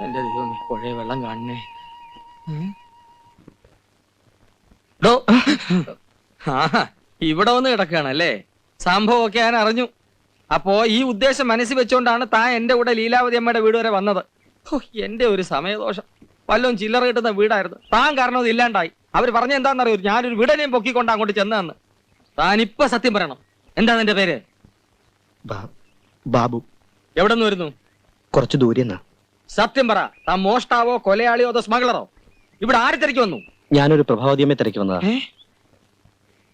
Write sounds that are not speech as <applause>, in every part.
എന്റെ ദൈവമേ പുഴയെ വെള്ളം കാണണേ. ഡോ ആ ഇവിടെ വന്ന് കിടക്കുകയാണല്ലേ? സംഭവമൊക്കെ ഞാൻ അറിഞ്ഞു. അപ്പോ ഈ ഉദ്ദേശം മനസ്സിൽ വെച്ചുകൊണ്ടാണ് താൻ എന്റെ കൂടെ ലീലാവതി അമ്മയുടെ വീട് വരെ വന്നത്. എന്റെ ഒരു സമയദോഷം. വല്ലതും ചില്ലറ കിട്ടുന്ന വീടായിരുന്നു. താൻ കാരണം അത് ഇല്ലാണ്ടായി. അവർ പറഞ്ഞ എന്താണെന്നറിയോ? ഞാനൊരു വീടനെയും പൊക്കിക്കൊണ്ട് അങ്ങോട്ട് ചെന്നതെന്ന്. താൻ ഇപ്പൊ സത്യം പറയണം. എന്താ നിന്റെ പേര്? ബാ- ബാബു. എവിടെ നിന്ന് വരുന്നു? കുറച്ച് ദൂരെ നിന്നാ സത്യം പറ താൻ മോഷ്ടാവോ കൊലയാളിയോ അതോ സ്മഗ്ലറോ? ഇവിടെ ആര് തിരക്കി വന്നു? ഞാനൊരു പ്രഭാവതിയമ്മയെ തിരക്കി വന്നതാ.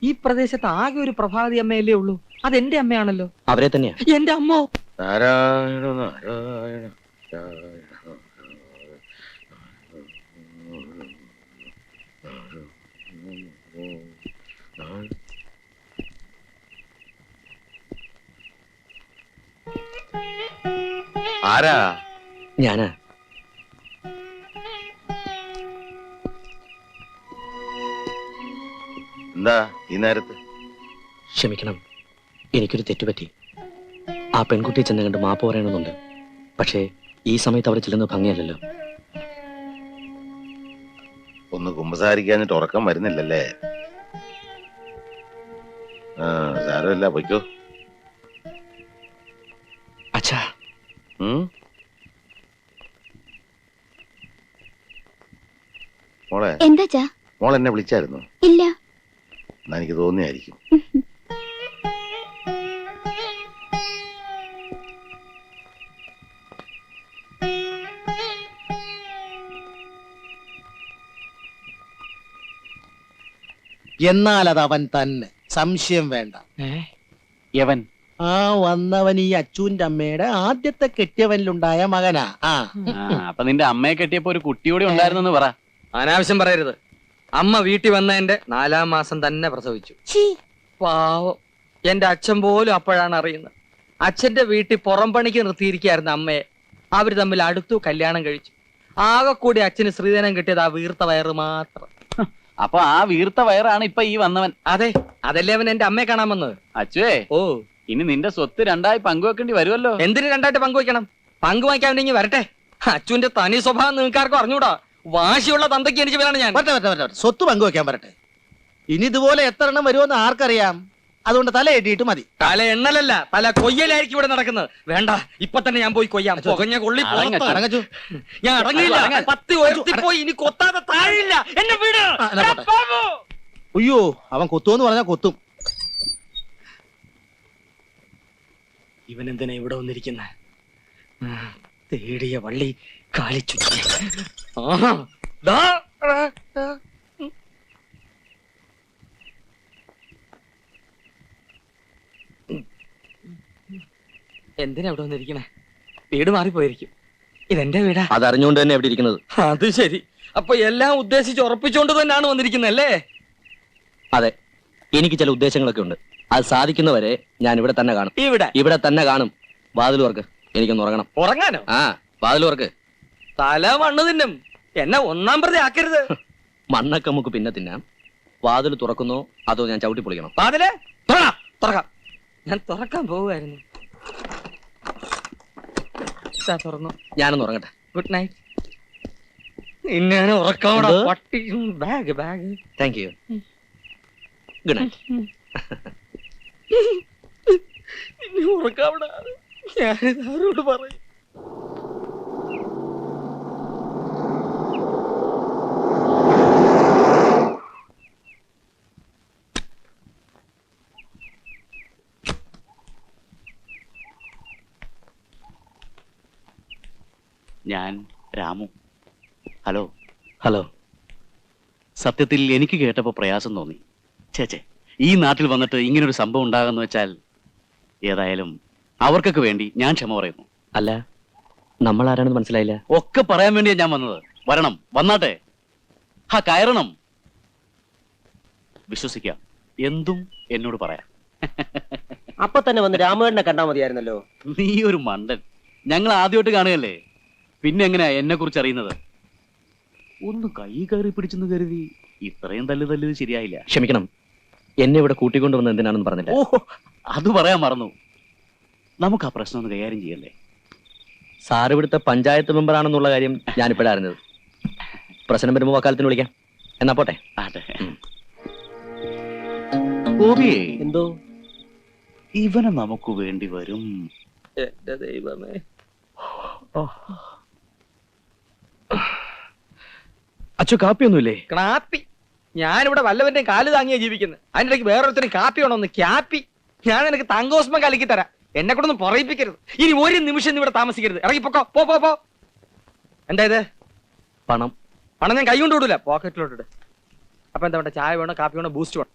ഈ പ്രദേശത്ത് ആകെ ഒരു പ്രഭാവതി അമ്മയല്ലേ ഉള്ളൂ. അത് എന്റെ അമ്മയാണല്ലോ. അവരെ തന്നെയാ. എന്റെ അമ്മോ? നാരായണ നാരായണ നാരായണ. ആരാ? ഞാനാ. എന്താ ഈ നേരത്ത്? ക്ഷമിക്കണം. എനിക്കൊരു തെറ്റുപറ്റി. ആ പെൺകുട്ടി ചെന്ന് കണ്ട് മാപ്പ് പറയണമെന്നുണ്ട്. പക്ഷേ ഈ സമയത്ത് അവിടെ ചെല്ലുന്നത് ഭംഗിയല്ലല്ലോ. ഒന്ന് കുമ്പസാരിക്കാഞ്ഞിട്ട് ഉറക്കം വരുന്നില്ലല്ലേ? സാരമില്ല പൊയ്ക്കോ. മോളെ. എന്താച്ചാ മോൾ എന്നെ വിളിച്ചായിരുന്നു? ഇല്ല. എനിക്ക് തോന്നിയായിരിക്കും. എന്നാൽ അത് അവൻ തന്നെ. സംശയം വേണ്ട. യവൻ. ആ വന്നവൻ ഈ അച്ചുവിന്റെ അമ്മയുടെ ആദ്യത്തെ കെട്ടിയവനിലുണ്ടായ മകനാ. ആ. അപ്പൊ നിന്റെ അമ്മയെ കെട്ടിയപ്പോ ഒരു കുട്ടിയോടെ ഉണ്ടായിരുന്നു ഉണ്ടായിരുന്നെന്ന് പറ. അനാവശ്യം പറയരുത്. അമ്മ വീട്ടിൽ വന്ന വന്നതിന്റെ നാലാം മാസം തന്നെ പ്രസവിച്ചു. പാവം. എന്റെ അച്ഛൻ പോലും അപ്പോഴാണ് അറിയുന്നത്. അച്ഛന്റെ വീട്ടിൽ പുറം പണിക്ക് നിർത്തിയിരിക്കായിരുന്നു അമ്മയെ അവർ തമ്മിൽ അടുത്തു കല്യാണം കഴിച്ചു. ആകെ കൂടി അച്ഛന് ശ്രീധനം കിട്ടിയത് ആ വീർത്ത വയറ് മാത്രം. അപ്പൊ ആ വീർത്ത വയറാണ് ഇപ്പൊ ഈ വന്നവൻ. അതെ അതല്ലേ അവൻ എന്റെ അമ്മയെ കാണാൻ വന്നത്? അച്ഛേ ഓ. ഇനി നിന്റെ സ്വത്ത് രണ്ടായി പങ്കുവെക്കേണ്ടി വരുമല്ലോ. എന്തിന് രണ്ടായിട്ട് പങ്കുവെക്കണം? പങ്കുവയ്ക്കാൻ വേണ്ടി വരട്ടെ. അച്ഛന്റെ തനി സ്വഭാവം നിങ്ങൾക്കാർക്കും അറിഞ്ഞൂടാ. വാശിയുള്ള തന്തയ്ക്ക് എനിക്ക് പേരാണ് ഞാൻ. പറ്റ പറ്റ പറ്റ സ്വത്ത് പങ്കുവെക്കാൻ പറട്ടെ ഇനി ഇതുപോലെ എത്ര എണ്ണം വരുമെന്ന് ആർക്കറിയാം? അതുകൊണ്ട് തല എട്ടിയിട്ട് മതി. തല എണ്ണലല്ല തല കൊയ്യലായിരിക്കും ഇവിടെ നടക്കുന്നത്. വേണ്ട ഇപ്പൊ തന്നെ ഞാൻ പോയി കൊയ്യാം. പുകഞ്ഞ കൊള്ളി അടങ്ങു. അടങ്ങച്ചു ഞാൻ അടങ്ങില്ല അടങ്ങ്. പത്ത് ഉയർത്തി പോയി ഇനി കൊത്താതെ താഴില്ല എന്നെ വീട്. അയ്യോ അവൻ കൊത്തുമെന്ന് പറഞ്ഞാ കൊത്തും. ഇവൻ എന്തിനാ ഇവിടെ വന്നിരിക്കുന്ന? തേടിയ വള്ളി ആ. എന്തിനാ അവിടെ വന്നിരിക്കണേ? വീട് മാറിപ്പോയിരിക്കും. ഇതെന്റെ വീടാ. അതറിഞ്ഞുകൊണ്ട് തന്നെ എവിടെ ഇരിക്കുന്നത്. അത് ശരി. അപ്പൊ എല്ലാം ഉദ്ദേശിച്ച് ഉറപ്പിച്ചുകൊണ്ട് തന്നെയാണ് വന്നിരിക്കുന്നത് അല്ലേ അതെ. എനിക്ക് ചില ഉദ്ദേശങ്ങളൊക്കെ ഉണ്ട്. അത് സാധിക്കുന്നവരെ ഞാൻ ഇവിടെ തന്നെ കാണും. ഇവിടെ. ഇവിടെ തന്നെ കാണും. വാതിൽ വർക്ക് എനിക്കൊന്ന് ഉറങ്ങണം. ഉറങ്ങാനോ? ആ വാതിൽ വർക്ക് തല മണ്ണ് തിന്നും. എന്നെ ഒന്നാം പ്രതി ആക്കരുത്. മണ്ണൊക്കെ നമുക്ക് പിന്നെ തിന്നാം. വാതിൽ തുറക്കുന്നോ അതോ ഞാൻ ചവിട്ടി പൊളിക്കണം? വാതിൽ? തുറക്കാം തുറക്കാം. ഞാൻ തുറക്കാൻ പോവുമായിരുന്നു തുറന്നു. ഞാനൊന്ന് ഉറങ്ങട്ടെ. Good night? പട്ടി ബാഗ് ബാഗ് താങ്ക് യു ഗുഡ് നൈറ്റ് ഉറക്കാവിടെ. ഞാനിത് ആരോട് പറയും? ഞാൻ രാമു. ഹലോ. ഹലോ. സത്യത്തിൽ എനിക്ക് കേട്ടപ്പോൾ പ്രയാസം തോന്നി. ചേച്ചേ ഈ നാട്ടിൽ വന്നിട്ട് ഇങ്ങനൊരു സംഭവം ഉണ്ടാകുന്ന വെച്ചാൽ ഏതായാലും അവർക്കൊക്കെ വേണ്ടി ഞാൻ ക്ഷമ പറയുന്നു. അല്ല നമ്മൾ ആരാണെന്ന് മനസ്സിലായില്ല. ഒക്കെ പറയാൻ വേണ്ടിയാ ഞാൻ വന്നത്. വരണം. വന്നാട്ടെ. ഹാ കയറണം. വിശ്വസിക്കാം. എന്തും എന്നോട് പറയാം. അപ്പൊ തന്നെ വന്ന് രാമേണ്ണനെ കണ്ടാ മതിയായിരുന്നല്ലോ. നീ ഒരു മണ്ടൻ. ഞങ്ങൾ ആദ്യമായിട്ട് കാണുകയല്ലേ? പിന്നെ എങ്ങനെയാ എന്നെ കുറിച്ച് അറിയുന്നത്? ഒന്ന് കൈ കയറി പിടിച്ചെന്ന് കരുതി ഇത്രയും തല്ലു തല്ലിയത് ശരിയായില്ല. ക്ഷമിക്കണം. എന്നെ ഇവിടെ കൂട്ടിക്കൊണ്ടുവന്ന് എന്തിനാണെന്ന് പറഞ്ഞില്ല. ഓ അത് പറയാൻ മറന്നു. നമുക്ക് ആ പ്രശ്നം ഒന്ന് കൈകാര്യം ചെയ്യല്ലേ? സാർ ഇവിടുത്തെ പഞ്ചായത്ത് മെമ്പറാണെന്നുള്ള കാര്യം ഞാനിപ്പോഴാണ് അറിഞ്ഞത്. പ്രശ്നം വരുമ്പോൾ വക്കാലത്തിന് വിളിക്കാം. എന്നാ പോട്ടെ. ഗോപിയേ എന്തോ? ഇവനെ നമുക്ക് വേണ്ടി വരും. എന്റെ ദൈവമേ. അച്ചു കാപ്പിയൊന്നുമില്ലേ? ക്ലാപ്പി ഞാനിവിടെ വല്ലവന്റെ കാൽ താങ്ങിയാ ജീവിക്കുന്നത്. അതിന്റെ ഇടയ്ക്ക് വേറൊരുത്തന് കാപ്പി വേണമെന്ന് ക്യാപ്പി. ഞാൻ നിനക്ക് തങ്കോസ്മം കലക്കി തരാം. എന്നെ കൊണ്ടൊന്നും പറയിപ്പിക്കരുത്. ഇനി ഒരു നിമിഷം ഇവിടെ താമസിക്കരുത്. ഇറങ്ങി പൊക്കോ. പോ പോ പോ. എന്താ ഇത്? പണം. പണം ഞാൻ കൈ കൊണ്ട് പോക്കറ്റിലോട്ട് പോക്കറ്റിലോട്ടിട്ട് അപ്പൊ എന്താ വേണ്ട? ചായ വേണോ? കാപ്പി വേണോ? ബൂസ്റ്റ് വേണം?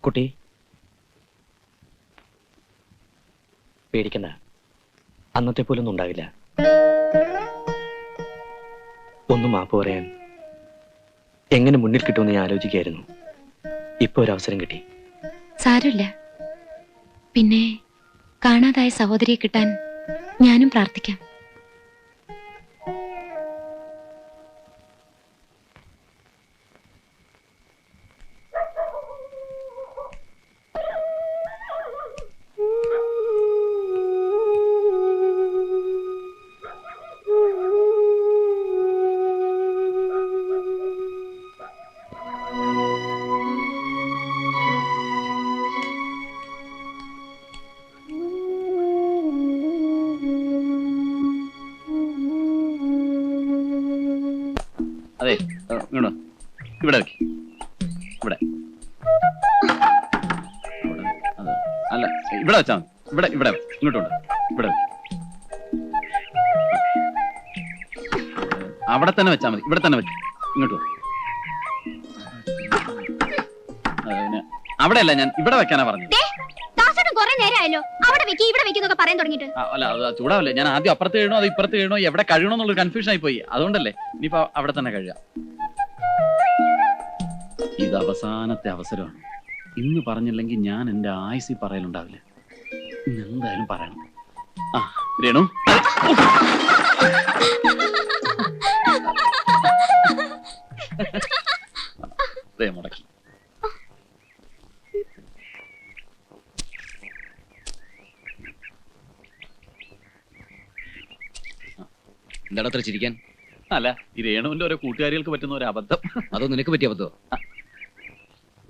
കുട്ടി. പേടിക്കണ്ട. അന്നത്തെ പോലൊന്നും ഉണ്ടാവില്ല. ഒന്ന് മാപ്പ് പറയാൻ. എങ്ങനെ മുന്നിൽ കിട്ടുമെന്ന് ഞാൻ ആലോചിക്കായിരുന്നു ഇപ്പൊ ഒരു അവസരം കിട്ടി. സാരമില്ല. പിന്നെ കാണാതായ സഹോദരിയെ കിട്ടാൻ ഞാനും പ്രാർത്ഥിക്കാം. അല്ല ഇവിടെ വെച്ചാ ഇവിടെ ഇവിടെ ഇങ്ങോട്ടുണ്ട് ഇവിടെ. അവിടെ തന്നെ വെച്ചാ മതി. ഇവിടെ തന്നെ വെച്ചു ഇങ്ങോട്ട് അവിടെ അല്ല ഞാൻ ഇവിടെ വെക്കാനാ പറഞ്ഞത്. ചൂടാവല്ലേ? ഞാൻ ആദ്യം അപ്പുറത്ത് കഴിയണോ അത് ഇപ്പുറത്ത് കഴിയണോ എവിടെ കഴിയണോ എന്നുള്ള കൺഫ്യൂഷൻ ആയി പോയി. അതുകൊണ്ടല്ലേ ഇനിയിപ്പോ അവിടെ തന്നെ കഴിയാം. ഇത് അവസാനത്തെ അവസരമാണ്. ഇന്ന് പറഞ്ഞില്ലെങ്കിൽ ഞാൻ എന്റെ ആയുസി പറയലുണ്ടാവില്ല ഇന്ന് എന്തായാലും പറയണം. ആ രേണു. ദേ മുടക്കി. എന്താടാ അത്ര ചിരിക്കാൻ? അല്ല ഈ രേണുവിന്റെ ഓരോ കൂട്ടുകാരികൾക്ക് പറ്റുന്ന ഒരു അബദ്ധം. അതോ നിനക്ക് പറ്റിയ അബദ്ധോ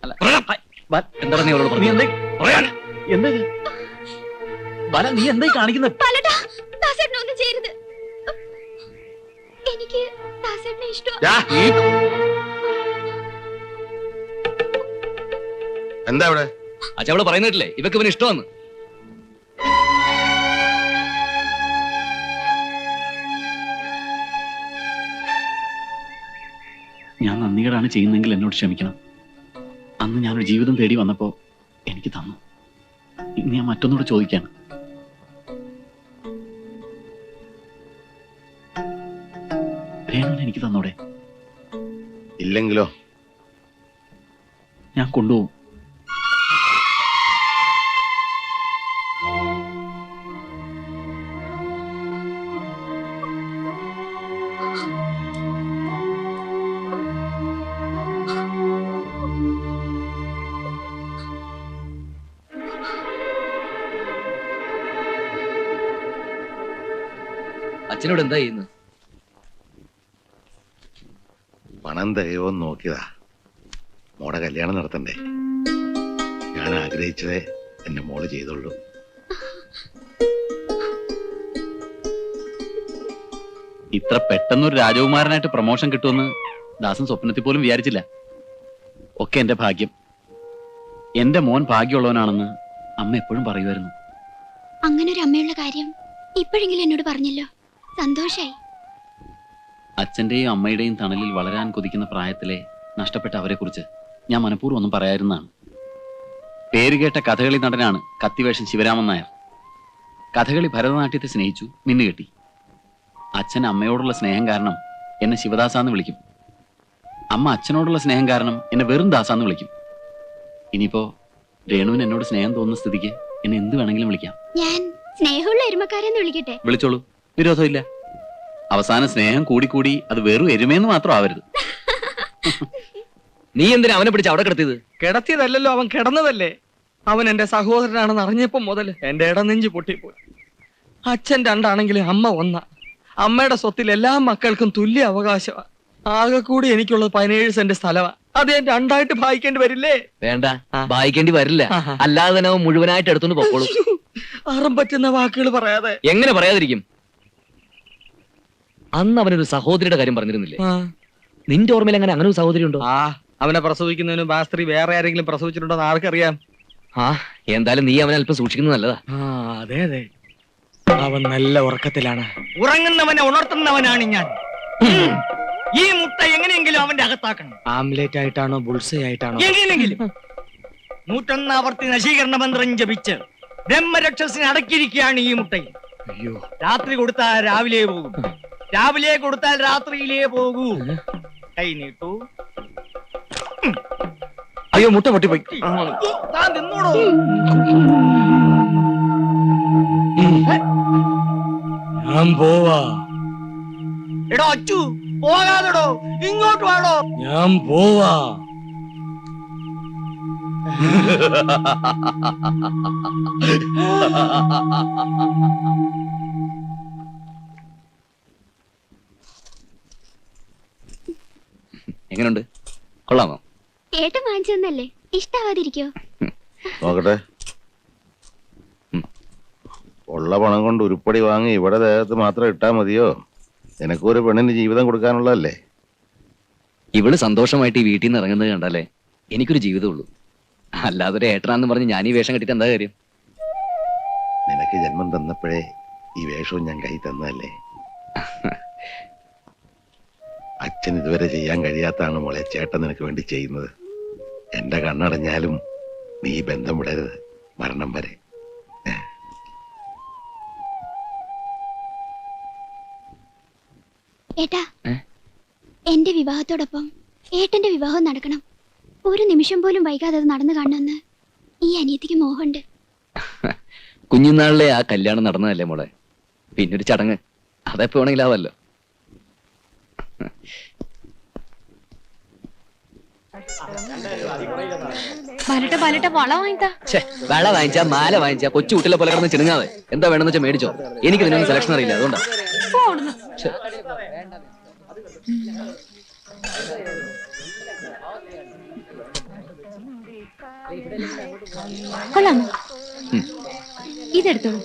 അല്ല. എന്താണ് നീ അവളോട് നീ എന്താ? എന്താ? ഇത്? നീ എന്തായി കാണിക്കുന്നത് ചെയ്യരുത്. എനിക്ക് ദാസേട്ടനെ ഇഷ്ടം എന്താ ഇവിടെ പറയുന്നിട്ടില്ലേ? ഇവക്ക് ഇവന് ഇഷ്ടമാണ് ഞാൻ നന്ദികേടാണ് ചെയ്യുന്നതെങ്കിൽ എന്നോട് ക്ഷമിക്കണം. അന്ന് ഞാനൊരു ജീവിതം തേടി വന്നപ്പോ എനിക്ക് തന്നു. ഇന്ന് ഞാൻ മറ്റൊന്നുകൂടെ ചോദിക്കാണ്. രേണുവിനെ എനിക്ക് തന്നോടെ? ഇല്ലെങ്കിലോ? ഞാൻ കൊണ്ടുപോകും. അച്ഛനോട് എന്താ ചെയ്യുന്നത് പണം തികയോ നോക്കിയതാ. മോടെ കല്യാണം നടത്തണ്ടേ. ഞാൻ ആഗ്രഹിച്ചതേ എന്റെ മോൾ ചെയ്തോളൂ ഇത്ര പെട്ടെന്നൊരു രാജകുമാരനായിട്ട് പ്രൊമോഷൻ കിട്ടുമെന്ന് ദാസൻ സ്വപ്നത്തിൽ പോലും വിചാരിച്ചില്ല. ഒക്കെ എന്റെ ഭാഗ്യം. എന്റെ മോൻ ഭാഗ്യമുള്ളവനാണെന്ന് അമ്മ എപ്പോഴും പറയുമായിരുന്നു. അങ്ങനെ ഒരു അമ്മയുള്ള കാര്യം ഇപ്പോഴെങ്കിലും എന്നോട് പറഞ്ഞല്ലോ. സന്തോഷായി അച്ഛന്റെയും അമ്മയുടെയും തണലിൽ വളരാൻ കൊതിക്കുന്ന പ്രായത്തിലെ നഷ്ടപ്പെട്ട അവരെ കുറിച്ച് ഞാൻ മനഃപൂർവം ഒന്നും പറയാതിരുന്നതാണ്. പേരുകേട്ട കഥകളി നടനാണ് കത്തിവേഷൻ ശിവരാമൻ നായർ. കഥകളി ഭരതനാട്യത്തെ സ്നേഹിച്ചു മിന്നുകെട്ടി അച്ഛൻ അമ്മയോടുള്ള സ്നേഹം കാരണം എന്നെ ശിവദാസാന്ന് വിളിക്കും. അമ്മ അച്ഛനോടുള്ള സ്നേഹം കാരണം എന്നെ വെറും ദാസാന്ന് വിളിക്കും. ഇനിയിപ്പോ രേണുവിന് എന്നോട് സ്നേഹം തോന്നുന്ന സ്ഥിതിക്ക് എന്നെ എന്ത് വേണമെങ്കിലും വിളിക്കാം. ഞാൻ സ്നേഹമുള്ള എരുമക്കാരെന്ന് വിളിക്കട്ടെ. വിളിച്ചോളൂ. വിരോധമില്ല. അവസാന സ്നേഹം കൂടി കൂടി അത് വെറും എരുമയെന്ന് മാത്രം ആവരുത്. നീ എന്തിനാ അവനെ പിടിച്ച് അവിടെ കിടത്തിയത്? കിടത്തിയതല്ലല്ലോ അവൻ കിടന്നതല്ലേ. അവൻ എന്റെ സഹോദരനാണെന്ന് അറിഞ്ഞപ്പോ മുതൽ എന്റെ ഇടനെഞ്ച് പൊട്ടിപ്പോയി. അച്ഛൻ രണ്ടാണെങ്കിലും അമ്മ ഒന്ന അമ്മയുടെ സ്വത്തിൽ എല്ലാ മക്കൾക്കും തുല്യ അവകാശമാണ് ആകെ കൂടി എനിക്കുള്ളത് പതിനേഴ് സെന്റ് സ്ഥലമാണ് അത് ഞാൻ രണ്ടായിട്ട് ഭാഗിക്കേണ്ടി വരില്ലേ? വേണ്ട ഭാഗിക്കേണ്ടി വായിക്കേണ്ടി വരില്ല ആഹാ. അല്ലാതെ തന്നെ അവൻ മുഴുവനായിട്ട് എടുത്തോണ്ട് പോകോളൂ അറം പറ്റുന്ന വാക്കുകൾ പറയാതെ. എങ്ങനെ പറയാതിരിക്കും? അന്ന് അവനൊരു സഹോദരിയുടെ കാര്യം പറഞ്ഞിരുന്നില്ലേ? നിന്റെ ഓർമ്മയിൽ അങ്ങനെ അങ്ങനെ ഒരു സഹോദരി ഉണ്ടോ ആ അവനെ പ്രസവിക്കുന്നതിന് ആ സ്ത്രീ വേറെ ആരെങ്കിലും പ്രസവിച്ചിട്ടുണ്ടോ എന്ന് ആർക്കറിയാം. ആ എന്തായാലും നീ അവനെ അല്പം സൂക്ഷിക്കുന്നത് നല്ലതാ. ആ അതെ അതെ. അവൻ നല്ല ഉറക്കത്തിലാണ്. ഉറങ്ങുന്നവനെ ഉണർത്തുന്നവനാണ് ഞാൻ. ഈ മുട്ട എങ്ങനെയെങ്കിലും അവന്റെ അകത്താക്കണം. ആംലേറ്റ് ആയിട്ടാണോ ബുൾസൈ ആയിട്ടാണോ? എങ്ങനെയെങ്കിലും. നൂറ്റൊന്നാവർത്തി നശീകരണ മന്ത്രം ജപിച്ച് ബ്രഹ്മരക്ഷസിനെ അടക്കിയിരിക്കുകയാണ് ഈ മുട്ടയിൽ. അയ്യോ. രാത്രി കൊടുത്താൽ രാവിലെ പോകും. രാവിലെ കൊടുത്താൽ രാത്രിയിലേ പോകൂ. കൈ നീട്ടു. അയ്യോ മുട്ട പൊട്ടിപ്പോയി. താൻ നിന്നോടോ? ഞാൻ പോവാ. എടോ അച്ചു പോകാതെടോ ഇങ്ങോട്ട് വാടോ. ഞാൻ പോവാ. എങ്ങനെയുണ്ട് കൊള്ളാമോ? ഏട്ടൻ വാങ്ങിച്ചതെന്നല്ലേ ഇഷ്ടാവാതിരിക്കോ? നോക്കട്ടെ. ഉള്ള പണം കൊണ്ട് ഉരുപ്പടി വാങ്ങി ഇവിടെ ദേഹത്ത് മാത്രം ഇട്ടാ മതിയോ? എനക്കൊരു പെണ്ണിന് ജീവിതം കൊടുക്കാനുള്ളതല്ലേ? ഇവൾ സന്തോഷമായിട്ട് ഈ വീട്ടിൽ നിന്ന് ഇറങ്ങുന്നത് കണ്ടല്ലേ? എനിക്കൊരു ജീവിതമുള്ളൂ അല്ലാതെ ഒരു ഏട്ടനാന്ന് പറഞ്ഞ് ഞാൻ ഈ വേഷം കെട്ടിട്ട് എന്താ കാര്യം? നിനക്ക് ജന്മം തന്നപ്പോഴേ ഈ വേഷവും ഞാൻ കൈ തന്നതല്ലേ? <laughs> അച്ഛൻ ഇതുവരെ ചെയ്യാൻ കഴിയാത്താണ് മോളെ. ചേട്ടൻ നിനക്ക് വേണ്ടി ചെയ്യുന്നത്. എന്റെ കണ്ണടഞ്ഞാലും നീ ബന്ധം വിടരുത് മരണം വരെ. ഏട്ടാ? എന്റെ വിവാഹത്തോടൊപ്പം ഏട്ടന്റെ വിവാഹം നടക്കണം. ഒരു നിമിഷം പോലും വൈകാതെ അത് നടന്നു കാണണമെന്ന് ഈ അനിയത്തിക്ക് മോഹമുണ്ട്. കുഞ്ഞുനാളിലെ ആ കല്യാണം നടന്നതല്ലേ മോളെ? പിന്നൊരു ഒരു ചടങ്ങ്. അതെപ്പോ പലട്ടെ വള വാങ്ങിച്ച മാല വാങ്ങിച്ചാ കൊച്ചു കുട്ടിലെ പോലെ കിടന്ന് ചിണുങ്ങാതെ. എന്താ വേണമെന്ന് വെച്ചാൽ മേടിച്ചോ. എനിക്ക് ഇതിനൊന്നും സെലക്ഷൻ അറിയില്ല അതുകൊണ്ടാ. കൊള്ളാം. ഇതെടുത്തോളൂ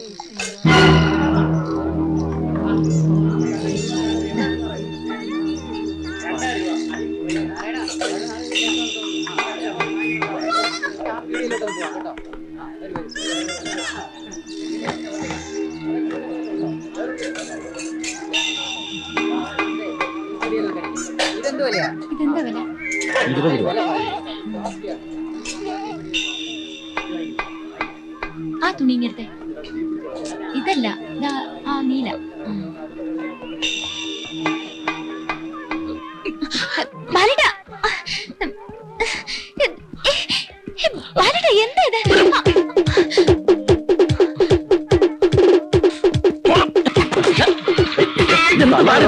ബാലട ബാലട എന്താ ഇത്? ബാലട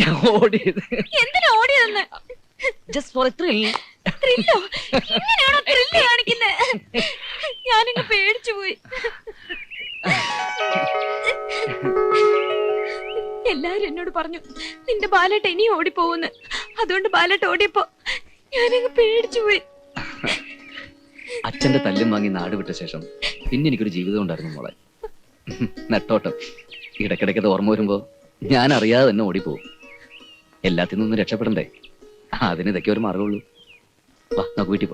ഞാൻ ഓടിയത്. എന്തിനാ ഓടിയതെന്ന്? ജസ്റ്റ് ഫോർ ത്രിൽ ത്രില്ലോ ഇങ്ങനെയാണോ ത്രില്ല് കാണിക്കുന്നത് ഞാനിങ്ങ് പേടിച്ചു പോയി. എല്ലാരും എന്നോട് പറഞ്ഞു നിന്റെ ബാലേട്ട് ഇനിയും ഓടിപ്പോവെന്ന് അതുകൊണ്ട് ബാലേട്ട് ഓടിയപ്പോ ഞാനങ്ങ് പേടിച്ചു പോയി. അച്ഛന്റെ തല്ലും വാങ്ങി നാട് വിട്ട ശേഷം പിന്നെ എനിക്കൊരു ജീവിതം ഉണ്ടായിരുന്നു മോളെ. നെട്ടോട്ടം. ഇടയ്ക്കിടയ്ക്ക് അത് ഓർമ്മ വരുമ്പോ ഞാൻ അറിയാതെ തന്നെ ഓടിപ്പോവും. എല്ലാത്തിൽ നിന്നും രക്ഷപ്പെടണ്ടേ? അതിന് ഇതൊക്കെ ഒരു മാർഗമുള്ളൂ വാ നമുക്ക് വീട്ടിൽ